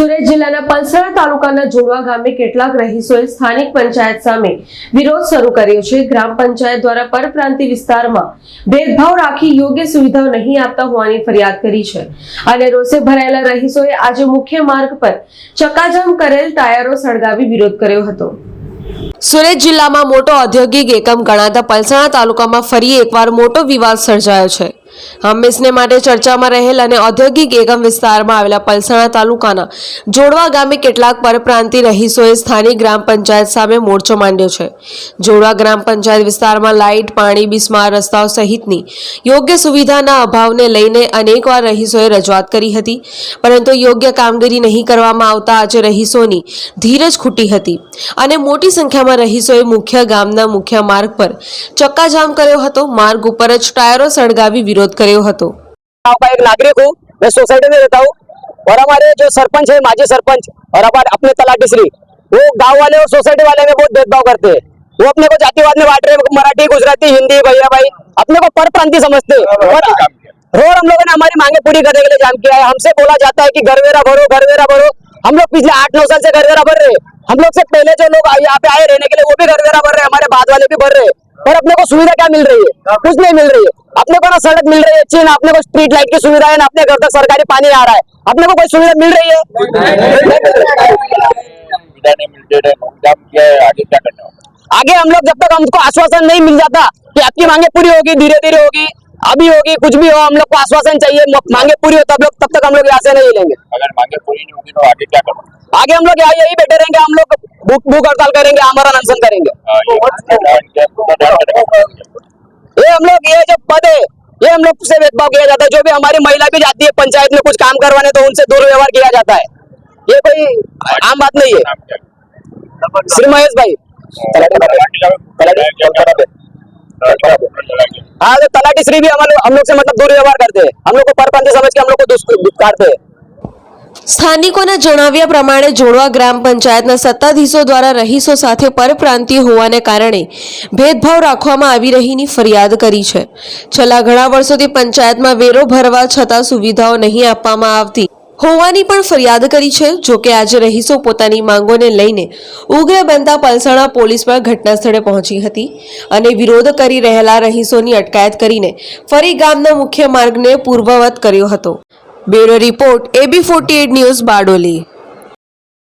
સુરત જિલ્લાના પલસરા તાલુકાના જોડવા ગામે કેટલાક રહીશોએ સ્થાનિક પંચાયત સામે વિરોધ શરૂ કર્યો છે ગ્રામ પંચાયત દ્વારા પરપ્રાંતિ વિસ્તારમાં ભેદભાવ રાખી યોગ્ય સુવિધાઓ નહીં આપતા હોવાની ફરિયાદ કરી છે અને રોષે ભરાયેલા રહીશોએ આજે મુખ્ય માર્ગ પર ચકાજમ કરેલ ટાયરો સળગાવી વિરોધ કર્યો હતો સુરત જિલ્લામાં મોટો ઔદ્યોગિક એકમ ગણાતા પલસાણા તાલુકામાં ફરી એકવાર મોટો વિવાદ સર્જાયો છે હંમેશને માટે ચર્ચામાં રહેલ અને ઔદ્યોગિક એકમ વિસ્તારમાં આવેલા પલસાણા તાલુકાના જોડવા ગામે કેટલાક પરપ્રાંતિય રહીશોએ સ્થાનિક ગ્રામ પંચાયત સામે મોરચો માંડ્યો છે જોડવા ગ્રામ પંચાયત વિસ્તારમાં લાઇટ પાણી બિસ્માર રસ્તાઓ સહિતની યોગ્ય સુવિધાના અભાવને લઈને અનેકવાર રહીશોએ રજૂઆત કરી હતી પરંતુ યોગ્ય કામગીરી નહીં કરવામાં આવતા આજે રહીશોની ધીરજ ખૂટી હતી અને મોટી સંખ્યામાં રહીશોએ મુખ્ય ગામના મુખ્ય માર્ગ પર ચક્કાજામ કર્યો હતો માર્ગ ઉપર જ ટાયરો સળગાવી વિરોધ विरोध કર્યો एक नागरिक हूँ मैं सोसाइटी में रहता हूँ और हमारे जो सरपंच है माजी सरपंच और हमारे अपने तलाटी श्री वो गांव वाले और सोसाइटी वाले में बहुत भेदभाव करते हैं वो अपने को जातिवाद में बांट रहे मराठी गुजराती हिंदी भैया भाई अपने को पर प्रांति समझते और हम लोगों ने हमारी मांगे पूरी करने के लिए जाम किया है हमसे बोला जाता है कि घरवेरा भरो घरवेरा भरो हम लोग पिछले आठ नौ साल से घरवेरा भर रहे हम लोग से पहले जो लोग यहाँ पे आए रहने के लिए वो भी घरवेरा भर रहे हमारे बाद वाले भी भर रहे पर अपने को सुविधा क्या मिल रही है कुछ नहीं मिल रही है अपने को ना सड़क मिल रही है अच्छी ना अपने को स्ट्रीट लाइट की सुविधा है ना अपने घर तक सरकारी पानी आ रहा है अपने को कोई सुविधा मिल रही है आगे हम लोग जब तक हमको आश्वासन नहीं मिल जाता कि आपकी मांगे पूरी होगी धीरे धीरे होगी अभी होगी कुछ भी हो हम लोग को आश्वासन चाहिए मांगे पूरी हो तब लोग तब तक हम लोग यहाँ से नहीं लेंगे अगर मांगे पूरी नहीं होगी तो आगे क्या करोगे आगे हम लोग यहाँ यही बैठे रहेंगे हम लोग भूख हड़ताल करेंगे हमारा अनशन करेंगे हम लोग ये जो पद है ये हम लोग से भेदभाव किया जाता है जो भी हमारी महिला भी जाती है पंचायत में कुछ काम करवाने तो उनसे दुर्व्यवहार किया जाता है ये कोई आम बात नहीं है श्री महेश भाई हाँ तो तलाटी श्री भी हम लोग से मतलब दुर्व्यवहार करते हैं हम लोग को परपंच समझ के हम लोग को दुष्कारते हैं સ્થાનિકોના જણાવ્યા પ્રમાણે જોડવા ગ્રામ પંચાયતના સત્તાધીશો દ્વારા રહીશો સાથે પરપ્રાંતીય હોવાને કારણે ભેદભાવ રાખવામાં આવી રહીની ફરિયાદ કરી છે છેલ્લા ઘણા વર્ષોથી પંચાયતમાં વેરો ભરવા છતાં સુવિધાઓ નહીં આપવામાં આવતી હોવાની પણ ફરિયાદ કરી છે જો કે આજે રહીશો પોતાની માંગોને લઈને ઉગ્ર બનતા પલસાણા પોલીસ પણ ઘટના સ્થળે પહોંચી હતી અને વિરોધ કરી રહેલા રહીશોની અટકાયત કરીને ફરી ગામના મુખ્ય માર્ગને પૂર્વવત કર્યો હતો bureau report AB forty news Bardoli